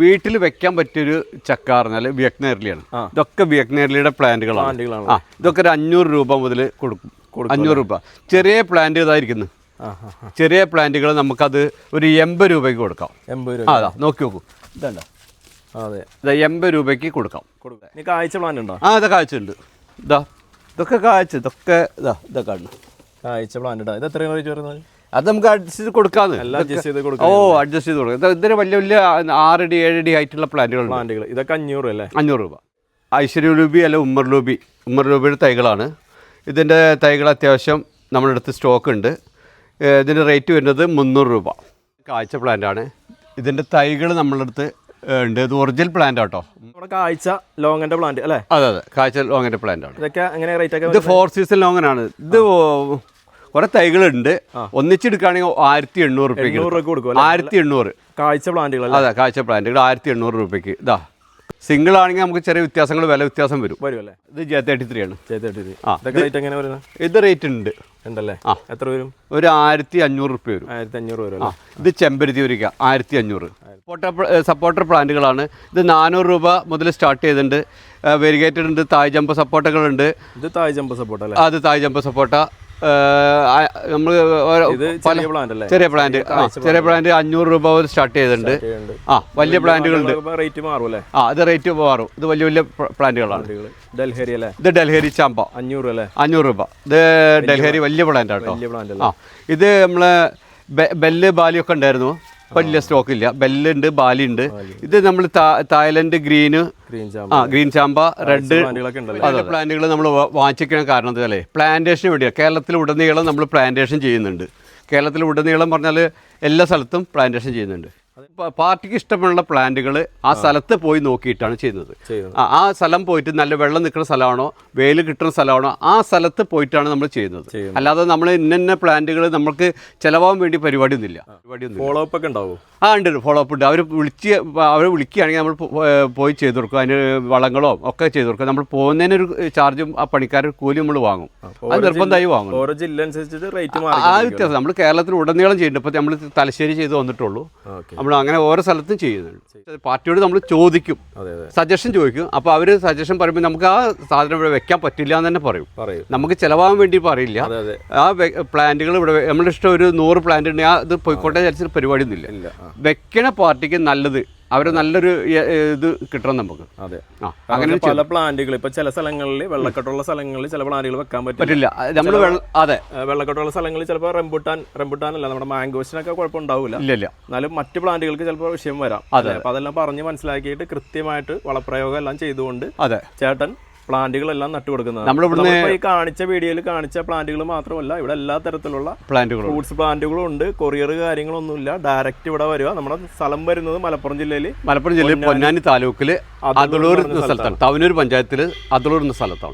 വീട്ടിൽ വെക്കാൻ പറ്റിയൊരു ചക്ക പറഞ്ഞാൽ വിയക്നേർലിയാണ് ഇതൊക്കെ വിയക്നേർലിയുടെ പ്ലാന്റുകളാണ്. ആ ഇതൊക്കെ ഒരു അഞ്ഞൂറ് രൂപ മുതൽ കൊടുക്കും. അഞ്ഞൂറ് രൂപ. ചെറിയ പ്ലാന്റ് ഇതായിരിക്കുന്നു. ചെറിയ പ്ലാന്റുകൾ നമുക്കത് ഒരു എൺപത് രൂപയ്ക്ക് കൊടുക്കാം. എൺപത് രൂപ. അതാ നോക്കി നോക്കൂ. ഇതണ്ട? അതെ. ഇതാ എൺപത് രൂപയ്ക്ക് കൊടുക്കാം. കാഴ്ച പ്ലാൻ ഉണ്ടോ? ആ ഇതൊക്കെ കാഴ്ചയുണ്ട്. ഇതാ ഇതൊക്കെ കാഴ്ച ഇതൊക്കെ ഇതാ ഇതൊക്കെ ഉണ്ട് കാഴ്ച പ്ലാന്റ് ഉണ്ടോ? ഇത് എത്ര വരുന്നത്? അത് നമുക്ക് അഡ്ജസ്റ്റ് ചെയ്ത് കൊടുക്കാന്ന്. എല്ലാം അഡ്ജസ്റ്റ് ചെയ്ത് ഓ അഡ്ജസ്റ്റ് ചെയ്ത് കൊടുക്കാം. ഇത് ഇതിന് വലിയ വലിയ ആറടി ഏഴടി ഹൈറ്റുള്ള പ്ലാന്റുകളുണ്ട് പ്ലാന്റുകൾ ഇതൊക്കെ അഞ്ഞൂറ് അല്ലേ? അഞ്ഞൂറ് രൂപ. ഐശ്വര്യ ലൂബി അല്ല ഉമ്മർ ലൂബി ഉമ്മർ ലൂബിയുടെ തൈകളാണ്. ഇതിന്റെ തൈകൾ അത്യാവശ്യം നമ്മുടെ അടുത്ത് സ്റ്റോക്ക് ഉണ്ട് ഇതിന്റെ റേറ്റ് വരുന്നത് മുന്നൂറ് രൂപ. കാഴ്ച പ്ലാന്റാണ് ഇതിന്റെ തൈകൾ നമ്മളുടെ അടുത്ത് ഉണ്ട്. ഇത് ഒറിജിനൽ പ്ലാന്റ് ആട്ടോ. നമ്മുടെ കാഴ്ച ലോങ്ങന്റെ പ്ലാന്റ് അല്ലേ? അതെ അതെ. കാഴ്ച ലോങ്ങിന്റെ ആണ്. ഇതൊക്കെ എങ്ങനെ റേറ്റ് ഒക്കെ ഇത് ഫോർ സീസൺ ലോങ്ങനാണ്. ഇത് കുറേ തൈകളുണ്ട്. ഒന്നിച്ചെടുക്കുകയാണെങ്കിൽ ആയിരത്തി എണ്ണൂറ് രൂപ ആയിരത്തി എണ്ണൂറ്. കാഴ്ച പ്ലാന്റുകൾ അതെ കാഴ്ച പ്ലാന്റുകൾ ആയിരത്തി എണ്ണൂറ് രൂപയ്ക്ക്. ഇതാ. സിംഗിൾ ആണെങ്കിൽ നമുക്ക് ചെറിയ വ്യത്യാസങ്ങൾ വില വ്യത്യാസം വരും. വരും അല്ലേ ഇത് ജെ തേർട്ടി ത്രീ ആണ് ചെയ്തിട്ട് ആ, ഇതൊക്കെ റേറ്റ് എങ്ങനെ വരുന്നത്? ഇത് റേറ്റ് ഉണ്ട്. ഉണ്ടല്ലേ? ആ. എത്ര വരും? ഒരു ആയിരത്തി അഞ്ഞൂറ് റുപ്യ വരും. ആയിരത്തി അഞ്ഞൂറ് വരും ആ ഇത് ചെമ്പരുത്തി വരിക ആയിരത്തി അഞ്ഞൂറ്. സപ്പോർട്ടർ സപ്പോർട്ടർ പ്ലാന്റുകളാണ് ഇത് നാനൂറ് രൂപ മുതൽ സ്റ്റാർട്ട് ചെയ്തിട്ടുണ്ട്. വെരിഗേറ്റഡ് ഉണ്ട് തായ് ജമ്പ് സപ്പോർട്ടകളുണ്ട് ഇത് തായ് ജമ്പ് സപ്പോർട്ട അല്ലേ? അത് തായ് ജമ്പ് സപ്പോർട്ട നമ്മൾ ചെറിയ പ്ലാന്റ് ചെറിയ പ്ലാന്റ് അഞ്ഞൂറ് രൂപ മുതൽ സ്റ്റാർട്ട് ചെയ്തിട്ടുണ്ട്. ആ വലിയ പ്ലാന്റുകളുണ്ട് റേറ്റ് മാറും ആ അത് റേറ്റ് മാറും. ഇത് വലിയ വലിയ പ്ലാന്റുകളാണ് ഡൽഹരി അല്ലേ? ഇത് ഡൽഹരി ചാമ്പ. അഞ്ഞൂറ് അല്ലേ? അഞ്ഞൂറ് രൂപ. ഇത് ഡൽഹരി വലിയ പ്ലാന്റ് ആട്ടോ. ആ ഇത് നമ്മളെ ബെല്ല് ബാലിയൊക്കെ ഉണ്ടായിരുന്നു. വലിയ സ്റ്റോക്ക് ഇല്ല. ബെല്ലുണ്ട് ബാലി ഉണ്ട് ഇത് നമ്മൾ തായ്ലൻഡ് ഗ്രീന് ഗ്രീൻ ചാമ്പ. ആ ഗ്രീൻ ചാമ്പ റെഡ് അതെ പ്ലാന്റുകൾ നമ്മൾ വാങ്ങിച്ചിരിക്കാൻ കാരണം എന്താ പ്ലാന്റേഷൻ പ്ലാന്റേഷന് വേണ്ടിയാണ് കേരളത്തിൽ ഉടനീളം നമ്മൾ പ്ലാന്റേഷൻ ചെയ്യുന്നുണ്ട്. കേരളത്തിൽ ഉടനീളം പറഞ്ഞാൽ എല്ലാ സ്ഥലത്തും പ്ലാന്റേഷൻ ചെയ്യുന്നുണ്ട്. പാർട്ടിക്ക് ഇഷ്ടമുള്ള പ്ലാന്റുകൾ ആ സ്ഥലത്ത് പോയി നോക്കിയിട്ടാണ് ചെയ്യുന്നത്. ആ സ്ഥലം പോയിട്ട് നല്ല വെള്ളം നിൽക്കുന്ന സ്ഥലമാണോ വെയിൽ കിട്ടുന്ന സ്ഥലമാണോ ആ സ്ഥലത്ത് പോയിട്ടാണ് നമ്മൾ ചെയ്യുന്നത്. അല്ലാതെ നമ്മൾ ഇന്ന പ്ലാന്റുകൾ നമുക്ക് ചിലവാൻ വേണ്ടി പരിപാടി ഒന്നുമില്ല ഫോളോ അപ്പ് ഒക്കെ ഉണ്ടാവും? ആ ഉണ്ട് ഫോളോ അപ്പ് ഉണ്ട്. അവർ വിളിച്ച് അവർ വിളിക്കുകയാണെങ്കിൽ നമ്മൾ പോയി ചെയ്തു കൊടുക്കും. അതിന് വളങ്ങളോ ഒക്കെ ചെയ്ത് കൊടുക്കും. നമ്മൾ പോകുന്നതിനൊരു ചാർജും ആ പണിക്കാർ കൂലി നമ്മൾ വാങ്ങും. അത് നിർബന്ധമായി വാങ്ങും ഓരോ ജില്ല അനുസരിച്ചിട്ട് റേറ്റ് ആ വ്യത്യാസം. നമ്മൾ കേരളത്തിൽ ഉടനീളം ചെയ്യുന്നുണ്ട്. ഇപ്പം നമ്മൾ തലശ്ശേരി ചെയ്ത് വന്നിട്ടുള്ളൂ. നമ്മൾ അങ്ങനെ ഓരോ സ്ഥലത്തും ചെയ്യുന്നുണ്ട്. പാർട്ടിയോട് നമ്മൾ ചോദിക്കും. സജഷൻ ചോദിക്കും. അപ്പോൾ അവർ സജഷൻ പറയുമ്പോൾ നമുക്ക് ആ സാധനം ഇവിടെ വെക്കാൻ പറ്റില്ല എന്ന് തന്നെ പറയും. നമുക്ക് ചിലവാൻ വേണ്ടി പറയില്ല. ആ പ്ലാന്റുകൾ ഇവിടെ നമ്മുടെ ഇഷ്ടം ഒരു നൂറ് പ്ലാന്റ് ഉണ്ടെങ്കിൽ അത് പോയിക്കോട്ടെ വിചാരിച്ചിട്ട് പരിപാടിയൊന്നുമില്ല. ഇല്ല വെക്കണ പാർട്ടിക്ക് നല്ലത്. അവർ നല്ലൊരു ഇത് കിട്ടണം നമുക്ക്. അതെ. അങ്ങനെ ചില പല പ്ലാന്റുകൾ ഇപ്പൊ ചില സ്ഥലങ്ങളിൽ വെള്ളക്കെട്ടുള്ള സ്ഥലങ്ങളിൽ ചില പ്ലാന്റുകൾ വെക്കാൻ പറ്റില്ല. നമ്മൾ അതെ വെള്ളക്കെട്ടുള്ള സ്ഥലങ്ങളിൽ ചിലപ്പോൾ റംബുട്ടാൻ റംബുട്ടാൻ അല്ല നമ്മുടെ മാംഗോസിനൊക്കെ കുഴപ്പമുണ്ടാവില്ല ഇല്ല എന്നാലും മറ്റു പ്ലാന്റുകൾക്ക് ചിലപ്പോൾ വിഷയം വരാം. അതെ. അപ്പൊ അതെല്ലാം പറഞ്ഞ് മനസ്സിലാക്കിയിട്ട് കൃത്യമായിട്ട് വളപ്രയോഗം എല്ലാം ചെയ്തുകൊണ്ട് അതെ. ചേട്ടൻ പ്ലാന്റുകളെല്ലാം നട്ടു കൊടുക്കുന്നത്. നമ്മളിവിടുന്ന് ഈ കാണിച്ച വീഡിയോയിൽ കാണിച്ച പ്ലാന്റുകൾ മാത്രമല്ല ഇവിടെ എല്ലാ തരത്തിലുള്ള പ്ലാന്റുകളും ഫ്രൂട്ട്സ് പ്ലാന്റുകളും ഉണ്ട്. കൊറിയർ കാര്യങ്ങളൊന്നുമില്ല. ഡയറക്റ്റ് ഇവിടെ വരിക. നമ്മുടെ സ്ഥലം വരുന്നത് മലപ്പുറം ജില്ലയിൽ. മലപ്പുറം ജില്ലയിൽ പൊന്നാനി. താലൂക്കിൽ അതളൂർ എന്ന സ്ഥലത്താണ്. തവനൂർ പഞ്ചായത്തിൽ അതളൂർ എന്ന സ്ഥലത്താണ്.